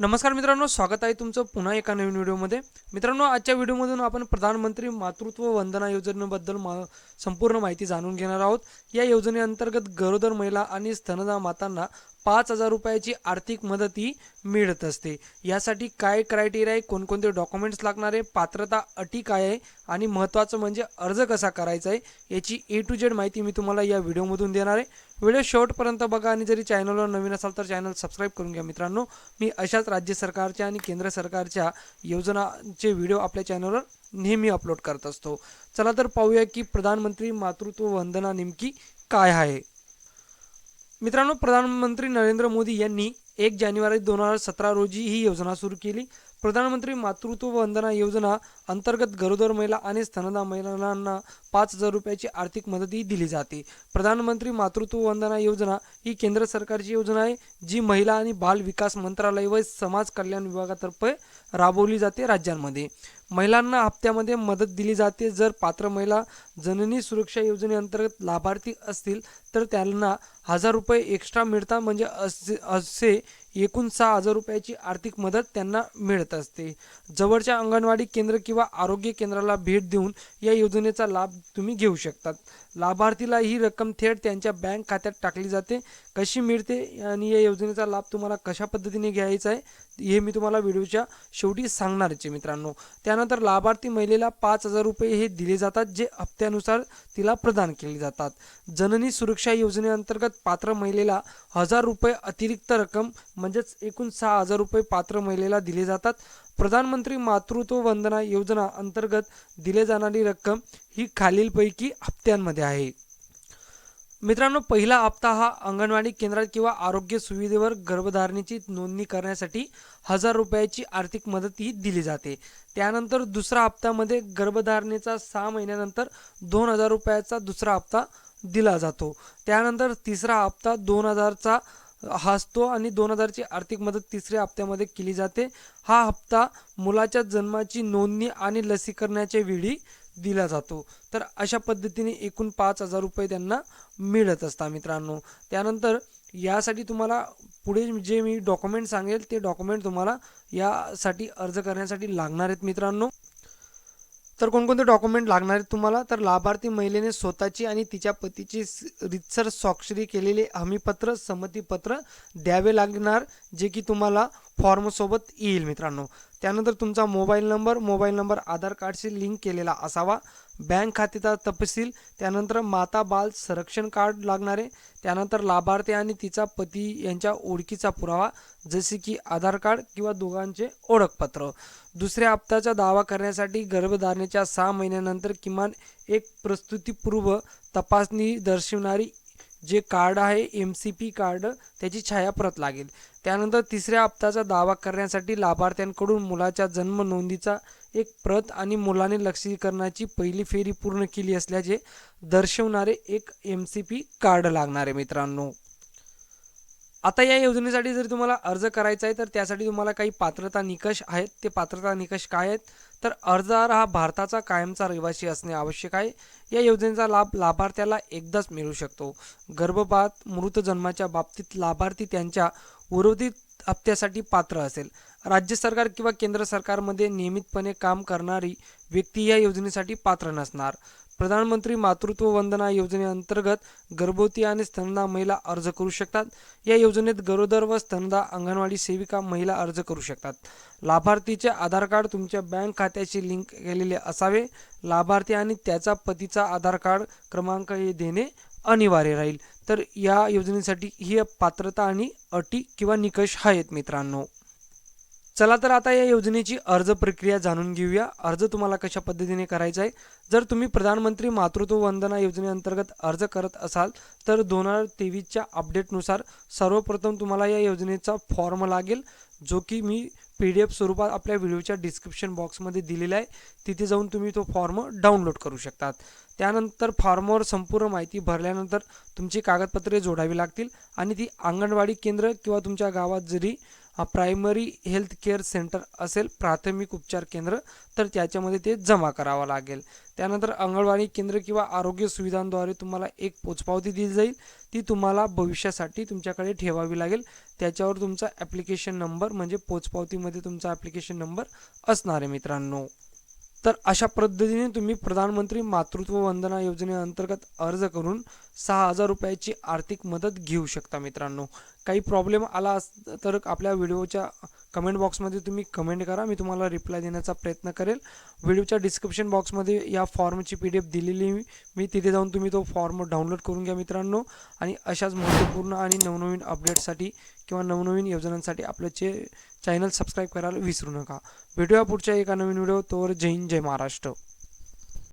नमस्कार मित्रांनो स्वागत आहे तुमचं पुन्हा एका नवीन व्हिडिओमध्ये. मित्रांनो आजच्या व्हिडिओमधून आपण प्रधानमंत्री मातृत्व वंदना योजनेबद्दल मा संपूर्ण माहिती जाणून घेणार आहोत. या योजनेअंतर्गत गरोदर महिला आणि स्तनदा मातांना पाच हजार रुपयाची आर्थिक मदत ही मिळत असते. यासाठी काय क्रायटेरिया आहे कोणकोणते डॉक्युमेंट्स लागणार आहे पात्रता अटी काय आहे आणि महत्त्वाचं म्हणजे अर्ज कसा करायचा आहे याची ए टू जेड माहिती मी तुम्हाला या व्हिडिओमधून देणार आहे. व्हिडिओ शेवटपर्यंत बघा आणि जरी चॅनलवर नवीन असाल तर चॅनल सबस्क्राईब करून घ्या मित्रांनो. मी अशाच राज्य सरकारच्या आणि केंद्र सरकारच्या योजनाचे व्हिडिओ आपल्या चॅनलवर नेहमी अपलोड करत असतो. चला तर पाहूया की प्रधानमंत्री मातृत्व वंदना नेमकी काय आहे. मित्रांनो प्रधानमंत्री नरेंद्र मोदी यांनी एक जानेवारी दोन हजार सतरा रोजी ही योजना सुरू केली. प्रधानमंत्री मातृत्व वंदना योजना अंतर्गत गरोदर महिला आणि स्तनदा महिलांना पाच हजार रुपयाची आर्थिक मदतही दिली जाते. प्रधानमंत्री मातृत्व वंदना योजना ही केंद्र सरकारची योजना आहे जी महिला आणि बाल विकास मंत्रालय व समाज कल्याण विभागातर्फे राबवली जाते राज्यांमध्ये. महिलांना हप्त्यामध्ये मदत दिली जाते. जर पात्र महिला जननी सुरक्षा योजनेअंतर्गत लाभार्थी असतील तर त्यांना हजार रुपये एक्स्ट्रा मिळतात. म्हणजे असे असे एकूण सहा हजार रुपयाची आर्थिक मदत त्यांना मिळत असते. जवळच्या अंगणवाडी केंद्र किंवा आरोग्य केंद्राला भेट देऊन या योजनेचा लाभ तुम्ही घेऊ शकतात. लाभार्थीला ही रक्कम थेट त्यांच्या बँक खात्यात टाकली जाते. कशी मिळते आणि या योजनेचा लाभ तुम्हाला कशा पद्धतीने घ्यायचा आहे हे मी तुम्हाला व्हिडिओच्या शेवटी सांगणारच आहे मित्रांनो. त्यानंतर लाभार्थी महिलेला पाच हजार रुपये हे दिले जातात जे हप्त्यानुसार तिला प्रदान केले जातात. जननी सुरक्षा योजनेअंतर्गत पात्र महिलेला हजार रुपये अतिरिक्त रक्कम म्हणजेच एकूण सहा हजार रुपये पात्र महिलेला दिले जातात. प्रधानमंत्री मातृत्व वंदना योजना अंतर्गत दिले जाणारी रक्कम ही खालीलपैकी हप्त्यांमध्ये आहे. मित्रांनो पहिला हप्ता हा अंगणवाडी केंद्रात किंवा आरोग्य सुविधेवर गर्भधारणेची नोंदणी करण्यासाठी हजार रुपयाची आर्थिक मदत ही दिली जाते. त्यानंतर दुसरा हप्त्यामध्ये गर्भधारणेचा सहा महिन्यानंतर दोन हजार रुपयाचा दुसरा हप्ता दिला जातो. त्यानंतर तिसरा हप्ता दोन हजारचा असतो आणि दोन हजारची आर्थिक मदत तिसऱ्या हप्त्यामध्ये केली जाते. हा हप्ता मुलाच्या जन्माची नोंदणी आणि लसीकरणाच्या वेळी दिला जातो. तर अशा पद्धतीने एकूण पाच हजार रुपये त्यांना मिळत असतात मित्रांनो. त्यानंतर यासाठी तुम्हाला पुढे जे मी डॉक्युमेंट सांगेल ते डॉक्युमेंट तुम्हाला यासाठी अर्ज करण्यासाठी लागणार आहेत मित्रांनो. तर कोणकोणते डॉक्युमेंट लागणार आहेत तुम्हाला? तर लाभार्थी महिलेने स्वतःची आणि तिच्या पतीची रितसर स्वाक्षरी केलेले हमीपत्र संमतीपत्र द्यावे लागणार जे की तुम्हाला फॉर्मसोबत येईल मित्रांनो. त्यानंतर तुमचा mobile number mobile number Aadhaar कार्डशी लिंक केलेला असावा. बँक खात्याचा तपशील त्यानंतर माता बाल संरक्षण कार्ड लागणारे त्यानंतर लाभार्थी आणि तिचा पती यांच्या ओळखीचा पुरावा जसे की आधार कार्ड किंवा दोघांचे ओळखपत्र. दुसऱ्या हप्त्याचा दावा करण्यासाठी गर्भधारणेच्या सहा महिन्यानंतर किमान एक प्रस्तुतीपूर्व तपासणी दर्शवणारी जे कार्ड आहे एम सी पी कार्ड त्याची छायाप्रत लागेल. त्यानंतर तिसऱ्या हप्त्याचा दावा करण्यासाठी लाभार्थ्यांकडून मुलाच्या जन्म नोंदीचा एक प्रत आणि मुलाने लसीकरणाची पहिली फेरी पूर्ण केली असल्याचे दर्शवणारे एक एम सी पी कार्ड लागणार आहे मित्रांनो. आता या योजनेसाठी जर तुम्हाला अर्ज करायचा आहे तर त्यासाठी तुम्हाला काही पात्रता निकष आहेत. ते पात्रता निकष काय आहेत? तर अर्जदार हा भारताचा कायमचा रहिवासी असणे आवश्यक आहे. या योजनेचा लाभ लाभार्थ्याला एकदाच मिळू शकतो. गर्भपात मृत जन्माच्या बाबतीत लाभार्थी त्यांच्या उर्वरित हप्त्यासाठी पात्र असेल. राज्य सरकार किंवा केंद्र सरकारमध्ये नियमितपणे काम करणारी व्यक्ती या योजनेसाठी पात्र नसणार. प्रधानमंत्री मातृत्व वंदना योजनेअंतर्गत गर्भवती आणि स्तनदा महिला अर्ज करू शकतात. या योजनेत गरोदर व स्तनदा अंगणवाडी सेविका महिला अर्ज करू शकतात. लाभार्थीचे आधार कार्ड तुमच्या बँक खात्याशी लिंक केलेले असावे. लाभार्थी आणि त्याचा पतीचा आधार कार्ड क्रमांक हे देणे अनिवार्य राहील. तर या योजनेसाठी ही पात्रता आणि अटी किंवा निकष आहेत मित्रांनो. चला तर आता या योजनेची अर्ज प्रक्रिया जाणून घेऊया. अर्ज तुम्हाला कशा पद्धतीने करायचा आहे? जर तुम्ही प्रधानमंत्री मातृत्व वंदना योजनेअंतर्गत अर्ज करत असाल तर दोन हजार तेवीसच्या अपडेटनुसार सर्वप्रथम तुम्हाला या योजनेचा फॉर्म लागेल जो की मी पी डी एफ स्वरूपात आपल्या व्हिडिओच्या डिस्क्रिप्शन बॉक्समध्ये दिलेला आहे. तिथे जाऊन तुम्ही तो फॉर्म डाउनलोड करू शकतात. त्यानंतर फॉर्मवर संपूर्ण माहिती भरल्यानंतर तुमची कागदपत्रे जोडावी लागतील आणि ती अंगणवाडी केंद्र किंवा तुमच्या गावात जरी प्रायमरी हेल्थ केअर सेंटर असेल प्राथमिक उपचार केंद्र तर त्याच्यामध्ये ते जमा करावं लागेल. त्यानंतर अंगणवाडी केंद्र किंवा आरोग्य सुविधांद्वारे तुम्हाला एक पोचपावती दिली जाईल. ती तुम्हाला भविष्यासाठी तुमच्याकडे ठेवावी लागेल. त्याच्यावर तुमचा ॲप्लिकेशन नंबर म्हणजे पोचपावतीमध्ये तुमचा ॲप्लिकेशन नंबर असणार आहे मित्रांनो. तर अशा पद्धतीने तुम्ही प्रधानमंत्री मातृत्व वंदना योजनेअंतर्गत अर्ज करून सहा हजार रुपयाची आर्थिक मदत घेऊ शकता मित्रांनो. काही प्रॉब्लेम आला अस तर आपल्या व्हिडिओच्या कमेंट बॉक्समध्ये तुम्ही कमेंट करा. मी तुम्हाला रिप्लाय देण्याचा प्रयत्न करेल. व्हिडिओच्या डिस्क्रिप्शन बॉक्समध्ये या फॉर्मची पी डी एफ दिलेली मी तिथे जाऊन तुम्ही तो फॉर्म डाउनलोड करून घ्या मित्रांनो. आणि अशाच महत्त्वपूर्ण आणि नवनवीन अपडेट्ससाठी किंवा नवनवीन योजनांसाठी आपलं चे चॅनल सबस्क्राईब करायला विसरू नका. भेटूया पुढच्या एका नवीन व्हिडिओ तोवर. जय हिंद जय महाराष्ट्र.